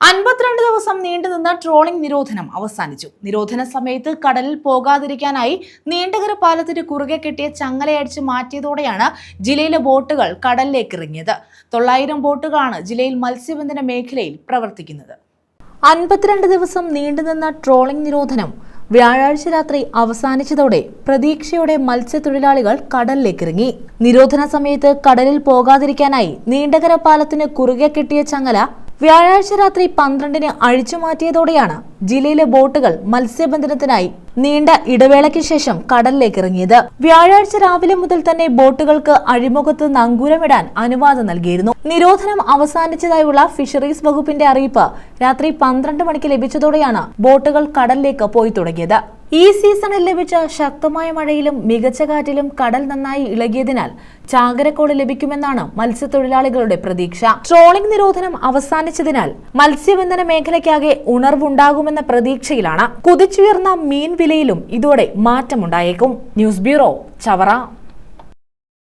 അൻപത്തിരണ്ട് ദിവസം നീണ്ടുനിന്ന ട്രോളിംഗ് നിരോധനം അവസാനിച്ചു. നിരോധന സമയത്ത് കടലിൽ പോകാതിരിക്കാനായി നീണ്ടകര പാലത്തിന് കുറുകെ കെട്ടിയ ചങ്ങലയടിച്ച് മാറ്റിയതോടെയാണ് ജില്ലയിലെ ബോട്ടുകൾ കടലിലേക്ക് ഇറങ്ങിയത് തൊള്ളായിരം ബോട്ടുകളാണ് ജില്ലയിൽ മത്സ്യബന്ധന മേഖലയിൽ പ്രവർത്തിക്കുന്നത്. അൻപത്തിരണ്ട് ദിവസം നീണ്ടുനിന്ന ട്രോളിംഗ് നിരോധനം വ്യാഴാഴ്ച രാത്രി അവസാനിച്ചതോടെ പ്രതീക്ഷയോടെ മത്സ്യത്തൊഴിലാളികൾ കടലിലേക്ക് ഇറങ്ങി നിരോധന സമയത്ത് കടലിൽ പോകാതിരിക്കാനായി നീണ്ടകര പാലത്തിന് കുറുകെ കെട്ടിയ ചങ്ങല വ്യാഴാഴ്ച രാത്രി പന്ത്രണ്ടിന് അഴിച്ചുമാറ്റിയതോടെയാണ് ജില്ലയിലെ ബോട്ടുകൾ മത്സ്യബന്ധനത്തിനായി നീണ്ട ഇടവേളയ്ക്ക് ശേഷം കടലിലേക്ക് ഇറങ്ങിയത് വ്യാഴാഴ്ച രാവിലെ മുതൽ തന്നെ ബോട്ടുകൾക്ക് അഴിമുഖത്ത് നങ്കൂരമിടാൻ അനുവാദം നൽകിയിരുന്നു. നിരോധനം അവസാനിച്ചതായുള്ള ഫിഷറീസ് വകുപ്പിന്റെ അറിയിപ്പ് രാത്രി പന്ത്രണ്ട് മണിക്ക് ലഭിച്ചതോടെയാണ് ബോട്ടുകൾ കടലിലേക്ക് പോയി തുടങ്ങിയത്. ഈ സീസണിൽ ലഭിച്ച ശക്തമായ മഴയിലും മികച്ച കാറ്റിലും കടൽ നന്നായി ഇളകിയതിനാൽ ചാകരക്കോട് ലഭിക്കുമെന്നാണ് മത്സ്യത്തൊഴിലാളികളുടെ പ്രതീക്ഷ. ട്രോളിംഗ് നിരോധനം അവസാനിച്ചതിനാൽ മത്സ്യബന്ധന മേഖലയ്ക്കാകെ ഉണർവുണ്ടാകുമെന്ന പ്രതീക്ഷയിലാണ്. കുതിച്ചുയർന്ന മീൻ വിലയിലും ഇതോടെ മാറ്റമുണ്ടായേക്കും. News bureau Chavara.